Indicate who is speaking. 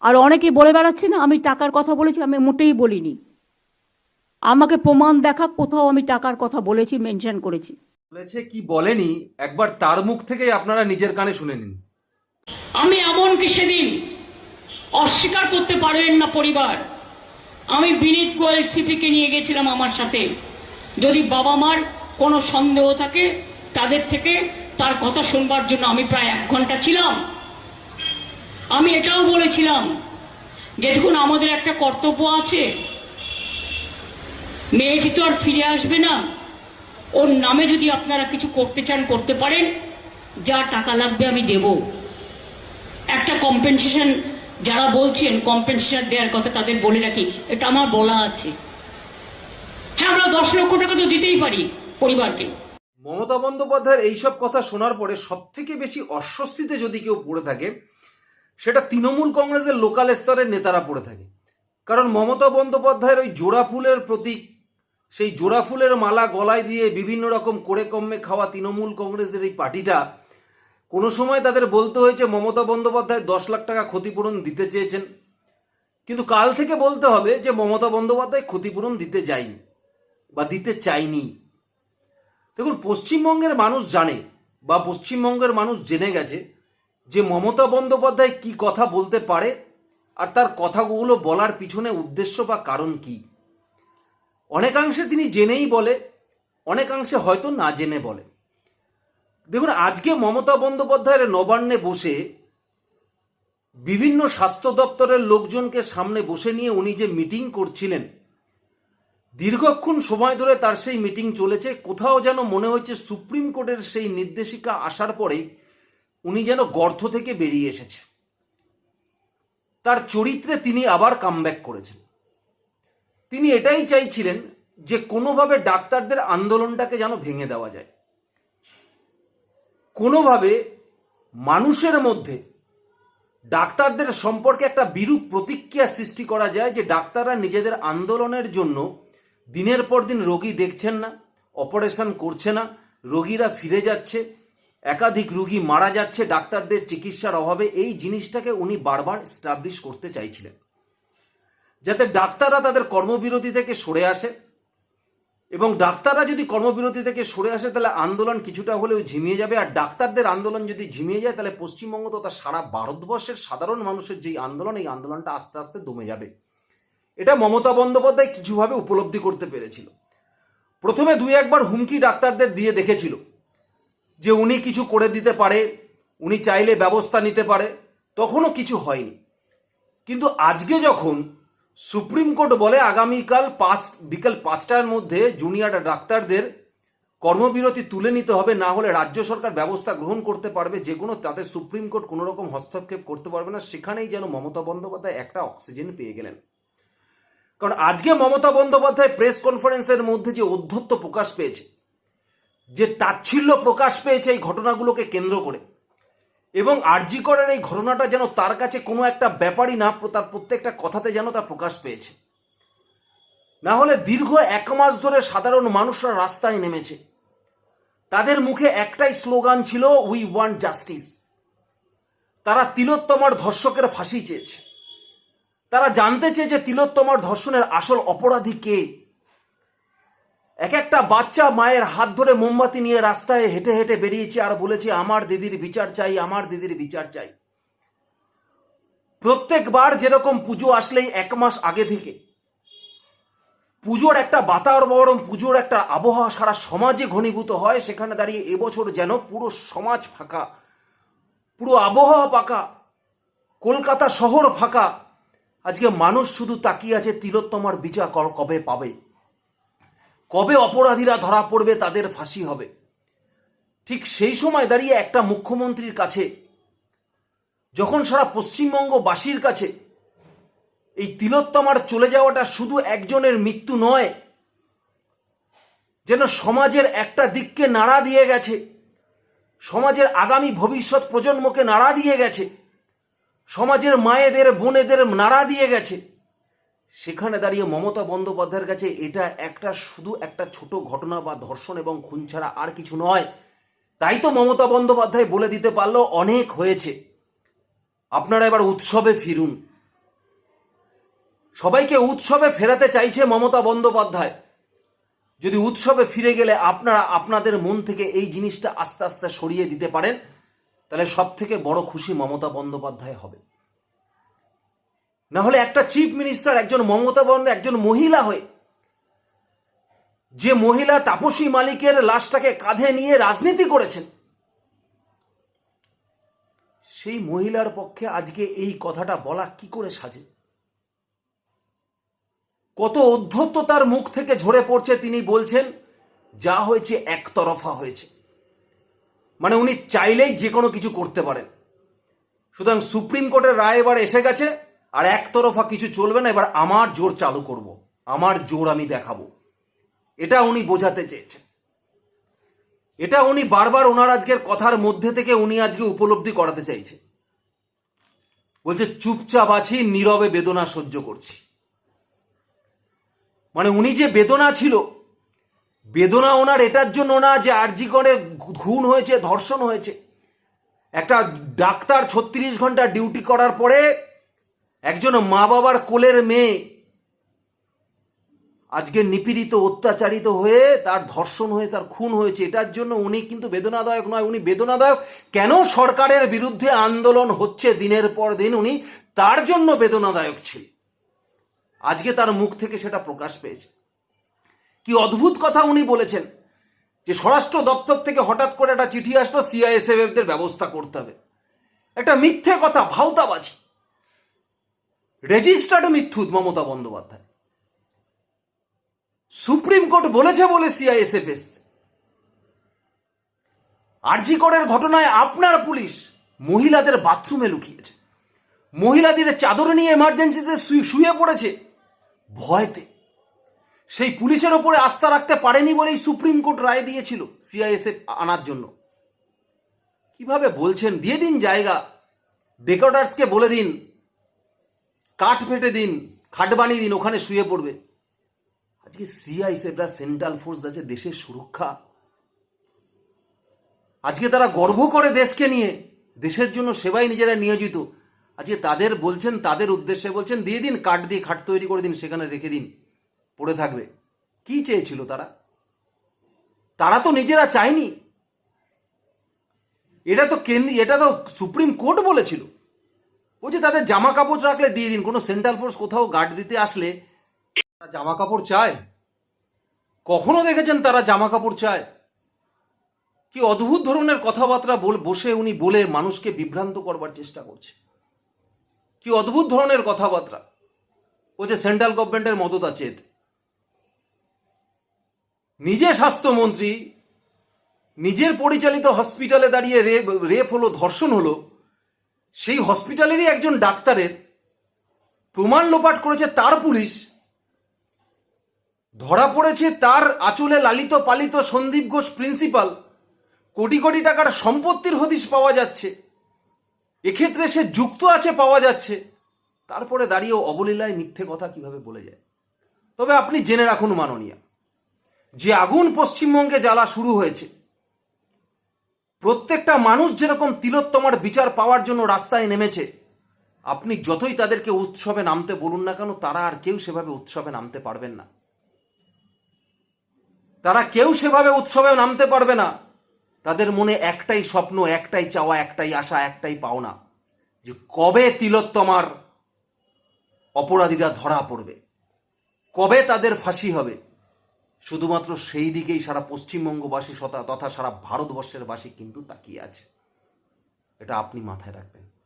Speaker 1: আর অনেকে বলে বেড়াচ্ছে না আমি টাকার কথা বলেছি আমি মোটেই বলিনি। আমাকে প্রমাণ দেখা কোথাও আমি টাকার কথা বলেছি মেনশন করেছি।
Speaker 2: বলেছে কি বলেনি একবার তার মুখ থেকেই আপনারা নিজের কানে শুনে নিন।
Speaker 3: আমি এমনকি সেদিন অস্বীকার করতে পারবেন না পরিবার? আমি বিনীত গোয়েল সিপিকে নিয়ে গেছিলাম আমার সাথে। যদি বাবা মার কোনো সন্দেহ থাকে তাদের থেকে তার কথা শুনবার জন্য আমি প্রায় এক ঘণ্টা ছিলাম। আমি এটাও বলেছিলাম যে দেখুন, আমাদের একটা কর্তব্য আছে। মেয়েটি তো আর ফিরে আসবে না। ওর নামে যদি আপনারা কিছু করতে চান, করতে পারেন। যা টাকা লাগবে আমি দেবো। একটা কম্পেনসেশন যারা বলছেন কম্পেনসেশন দেওয়ার কথা তাদের বলে রাখি, এটা আমার বলা আছে। হ্যাঁ আমরা দশ লক্ষ টাকা তো দিতেই পারি পরিবারকে।
Speaker 2: মমতা বন্দ্যোপাধ্যায়ের এইসব কথা শোনার পরে সব থেকে বেশি অস্বস্তিতে যদি কেউ পড়ে থাকে সেটা তৃণমূল কংগ্রেসের লোকাল স্তরের নেতারা পড়ে থাকে। কারণ মমতা বন্দ্যোপাধ্যায়ের ওই জোড়া ফুলের প্রতীক, সেই জোড়া ফুলের মালা গলায় দিয়ে বিভিন্ন রকম করে কমে খাওয়া তৃণমূল কংগ্রেসের এই পার্টিটা, কোনো সময় তাদের বলতে হয়েছে মমতা বন্দ্যোপাধ্যায় দশ লাখ টাকা ক্ষতিপূরণ দিতে চেয়েছেন। কিন্তু কাল থেকে বলতে হবে যে মমতা বন্দ্যোপাধ্যায় ক্ষতিপূরণ দিতে যায়নি বা দিতে চায়নি। দেখুন, পশ্চিমবঙ্গের মানুষ জানে বা পশ্চিমবঙ্গের মানুষ জেনে গেছে যে মমতা বন্দ্যোপাধ্যায় কি কথা বলতে পারে আর তার কথাগুলো বলার পিছনে উদ্দেশ্য বা কারণ কি? অনেকাংশে তিনি জেনেই বলে, অনেকাংশে হয়তো না জেনে বলে। দেখুন, আজকে মমতা বন্দ্যোপাধ্যায়ের নবান্নে বসে বিভিন্ন স্বাস্থ্য দপ্তরের লোকজনকে সামনে বসে নিয়ে উনি যে মিটিং করছিলেন, দীর্ঘক্ষণ সময় ধরে তার সেই মিটিং চলেছে। কোথাও যেন মনে হচ্ছে সুপ্রিম কোর্টের সেই নির্দেশিকা আসার পরেই উনি যেন গর্ত থেকে বেরিয়ে এসেছে তার চরিত্রে তিনি আবার কামব্যাক করেছেন। তিনি এটাই চাইছিলেন যে কোনোভাবে ডাক্তারদের আন্দোলনটাকে যেন ভেঙে দেওয়া যায়। কোনোভাবে মানুষের মধ্যে ডাক্তারদের সম্পর্কে একটা বিরূপ প্রতিক্রিয়া সৃষ্টি করা যায় যে ডাক্তাররা নিজেদের আন্দোলনের জন্য দিনের পর দিন রোগী দেখছেন না, অপারেশন করছে না, রোগীরা ফিরে যাচ্ছে একাধিক রুগী মারা যাচ্ছে, ডাক্তারদের চিকিৎসার অভাবে। এই জিনিসটাকে উনি বারবার স্টাবলিশ করতে চাইছিলেন। যাতে ডাক্তাররা তাদের কর্মবিরতি থেকে সরে আসে। এবং ডাক্তাররা যদি কর্মবিরতি থেকে সরে আসে, তাহলে আন্দোলন কিছুটা হলেও ঝিমিয়ে যাবে। আর ডাক্তারদের আন্দোলন যদি ঝিমিয়ে যায়, তাহলে পশ্চিমবঙ্গ তথা সারা ভারতবর্ষের সাধারণ মানুষের যেই আন্দোলন, এই আন্দোলনটা আস্তে আস্তে দমে যাবে। এটা মমতা বন্দ্যোপাধ্যায় কিছুভাবে উপলব্ধি করতে পেরেছিল। প্রথমে দুই একবার হুমকি ডাক্তারদের দিয়ে দেখেছিল। যে উনি কিছু করে দিতে পারে, উনি চাইলে ব্যবস্থা নিতে পারে, তখনও কিছু হয়নি। কিন্তু আজকে যখন সুপ্রিম কোর্ট বলে আগামীকাল পাঁচ, বিকেল পাঁচটার মধ্যে জুনিয়র ডাক্তারদের কর্মবিরতি তুলে নিতে হবে, না হলে রাজ্য সরকার ব্যবস্থা গ্রহণ করতে পারবে যে কোনো, তাতে সুপ্রিম কোর্ট কোনো রকম হস্তক্ষেপ করতে পারবে না। সেখানেই যেন মমতা বন্দ্যোপাধ্যায় একটা অক্সিজেন পেয়ে গেলেন। কারণ আজকে মমতা বন্দ্যোপাধ্যায় প্রেস কনফারেন্সের মধ্যে যে অধ্যত্ত প্রকাশ পেয়েছে যে তাচ্ছিল্য প্রকাশ পেয়েছে এই ঘটনাগুলোকে কেন্দ্র করে। এবং আরজি করের এই ঘটনাটা যেন তার কাছে কোনো একটা ব্যাপারই না, তার প্রত্যেকটা কথাতে যেন তা প্রকাশ পেয়েছে। না হলে দীর্ঘ এক মাস ধরে সাধারণ মানুষরা রাস্তায় নেমেছে। তাদের মুখে একটাই স্লোগান ছিল উই ওয়ান্ট জাস্টিস তারা তিলোত্তমার ধর্ষকের ফাঁসি চেয়েছে। তারা জানতে চেয়েছে তিলোত্তমার ধর্ষণের আসল অপরাধী কে? এক একটা বাচ্চা মায়ের হাত ধরে মোমবাতি নিয়ে রাস্তায় হেঁটে হেঁটে বেরিয়েছে আর বলেছে, আমার দিদির বিচার চাই, আমার দিদির বিচার চাই। প্রত্যেকবার যেরকম পুজো আসলেই এক মাস আগে থেকে। পুজোর একটা বাতাবরণ, পুজোর একটা আবহাওয়া সারা সমাজে ঘনীভূত হয়, সেখানে দাঁড়িয়ে এবছর যেন পুরো সমাজ ফাঁকা, পুরো আবহাওয়া পাকা, কলকাতা শহর ফাঁকা। আজকে মানুষ শুধু তাকিয়ে আছে তিলোত্তমার বিচার কবে পাবে? কবে অপরাধীরা ধরা পড়বে তাদের ফাঁসি হবে? ঠিক সেই সময় দাঁড়িয়ে একটা মুখ্যমন্ত্রীর কাছে, যখন সারা পশ্চিমবঙ্গবাসীর কাছে এই তিলোত্তমার চলে যাওয়াটা শুধু একজনের মৃত্যু নয়, যেন সমাজের একটা দিককে নাড়া দিয়ে গেছে, সমাজের আগামী ভবিষ্যৎ প্রজন্মকে নাড়া দিয়ে গেছে, সমাজের মায়েদের, বোনেদের নাড়া দিয়ে গেছে। সেখানে দাঁড়িয়ে মমতা বন্দ্যোপাধ্যায়ের কাছে এটা একটা শুধু একটা ছোট ঘটনা বা ধর্ষণ এবং খুন ছাড়া আর কিছু নয়। তাই তো মমতা বন্দ্যোপাধ্যায় বলে দিতে পারল অনেক হয়েছে। আপনারা এবার উৎসবে ফিরুন। সবাইকে উৎসবে ফেরাতে চাইছে মমতা বন্দ্যোপাধ্যায়। যদি উৎসবে ফিরে গেলে আপনারা আপনাদের মন থেকে এই জিনিসটা আস্তে আস্তে সরিয়ে দিতে পারেন, তাহলে সব থেকে বড় খুশি মমতা বন্দ্যোপাধ্যায় হবে। না হলে একটা চিফ মিনিস্টার, একজন মমতা বন্দ একজন মহিলা হয়ে, যে মহিলা তাপসী মালিকের লাশটাকে কাঁধে নিয়ে রাজনীতি করেছেন, সেই মহিলার পক্ষে আজকে এই কথাটা বলা কি করে সাজে? কত অধ্যত্ততার মুখ থেকে ঝরে পড়ছে, তিনি বলছেন, যা হয়েছে একতরফা হয়েছে। মানে উনি চাইলেই যে কোনো কিছু করতে পারেন। সুতরাং সুপ্রিম কোর্টের রায় এবার এসে গেছে। আর একতরফা কিছু চলবে না, এবার আমার জোর চালু করব। আমার জোর আমি দেখাবো। এটা উনি বোঝাতে চেয়েছেন। এটা উনি বারবার ওনার আজকের কথার মধ্যে থেকে উনি আজকে উপলব্ধি করাতে চাইছে বলছে, চুপচাপ আছি, নীরবে বেদনা সহ্য করছি। মানে উনি যে বেদনা ছিল, বেদনা ওনার এটার জন্য না যে আরজি করে খুন হয়েছে, ধর্ষণ হয়েছে। একটা ডাক্তার ছত্রিশ ঘণ্টা ডিউটি করার পরে একজন মা বাবার কোলের মেয়ে আজকে নিপীড়িত, অত্যাচারিত হয়ে তার ধর্ষণ হয়ে, তার খুন হয়েছে, এটার জন্য উনি কিন্তু বেদনাদায়ক নয়। উনি বেদনাদায়ক কেন সরকারের বিরুদ্ধে আন্দোলন হচ্ছে দিনের পর দিন? উনি তার জন্য বেদনাদায়ক ছিল আজকে তার মুখ থেকে সেটা প্রকাশ পেয়েছে। কি অদ্ভুত কথা উনি বলেছেন যে স্বরাষ্ট্র দপ্তর থেকে হঠাৎ করে একটা চিঠি আসলো সিআইএসএফ দের ব্যবস্থা করতে হবে। একটা মিথ্যে কথা, ভাওতাবাজি। রেজিস্টার্ড মিথ্যুত মমতা বন্দ্যোপাধ্যায়। সুপ্রিম কোর্ট বলেছে বলে সিআইএসএফ এসছে। আরজি করের ঘটনায় আপনার পুলিশ মহিলাদের বাথরুমে লুকিয়েছে। মহিলাদের চাদর নিয়ে এমার্জেন্সিতে শুয়ে- পড়েছে ভয়তে। সেই পুলিশের ওপরে আস্থা রাখতে পারেনি বলেই সুপ্রিম কোর্ট রায় দিয়েছিল সিআইএসএফ আনার জন্য। কীভাবে বলছেন? দিয়ে দিন জায়গা। ডেকোডার্সকে বলে দিন। কাঠ ফেটে দিন, খাট বানিয়ে দিন, ওখানে শুয়ে পড়বে। আজকে সিআইএসএফরা সেন্ট্রাল ফোর্স আছে, দেশের সুরক্ষা। আজকে তারা গর্ব করে দেশকে নিয়ে, দেশের জন্য সেবাই নিজেরা নিয়োজিত। আজকে তাদের বলছেন, তাদের উদ্দেশ্যে বলছেন, দিয়ে দিন, কাঠ দিয়ে খাট তৈরি করে দিন, সেখানে রেখে দিন, পড়ে থাকবে। কি চেয়েছিল তারা? তারা তো নিজেরা চায়নি। এটা তো কেন্দ্রীয়, এটা তো সুপ্রিম কোর্ট বলেছিল। বলছে, তাদের জামা কাপড় রাখলে দিয়ে দিন, কোনো সেন্ট্রাল ফোর্স কোথাও গার্ড দিতে আসলে তারা জামা কাপড় চায়? কখনো দেখেছেন তারা জামা কাপড় চায়? কি অদ্ভুত ধরনের কথাবার্তা বসে উনি বলে মানুষকে বিভ্রান্ত করবার চেষ্টা করছে। কি অদ্ভুত ধরনের কথাবার্তা। বলছে সেন্ট্রাল গভর্নমেন্টের মদত আছে এতে। নিজে স্বাস্থ্যমন্ত্রী, নিজের পরিচালিত হসপিটালে দাঁড়িয়ে রেপ রেপ হলো, ধর্ষণ হলো সেই হসপিটালেরই একজন ডাক্তারের প্রমাণ লোপাট করেছে তার পুলিশ। ধরা পড়েছে তার আঁচলে লালিত পালিত সন্দীপ ঘোষ প্রিন্সিপাল। কোটি কোটি টাকার সম্পত্তির হদিশ পাওয়া যাচ্ছে। এক্ষেত্রে সে যুক্ত আছে পাওয়া যাচ্ছে। তারপরে দাঁড়িয়েও অবলীলায় মিথ্যে কথা কীভাবে বলে যায়? তবে আপনি জেনে রাখুন মাননীয়া, যে আগুন পশ্চিমবঙ্গে জ্বালা শুরু হয়েছে। প্রত্যেকটা মানুষ যেরকম তিলোত্তমার বিচার পাওয়ার জন্য রাস্তায় নেমেছে, আপনি যতই তাদেরকে উৎসবে নামতে বলুন না কেন, তারা আর কেউ সেভাবে উৎসবে নামতে পারবেন না। তারা কেউ সেভাবে উৎসবে নামতে পারবে না। তাদের মনে একটাই স্বপ্ন, একটাই চাওয়া, একটাই আশা, একটাই পাওনা যে কবে তিলোত্তমার অপরাধীরা ধরা পড়বে, কবে তাদের ফাঁসি হবে। শুধুমাত্র সেই দিকেই সারা পশ্চিমবঙ্গবাসী তথা সারা ভারতবর্ষের বাসী কিন্তু তাকিয়ে আছে। এটা আপনি মাথায় রাখবেন।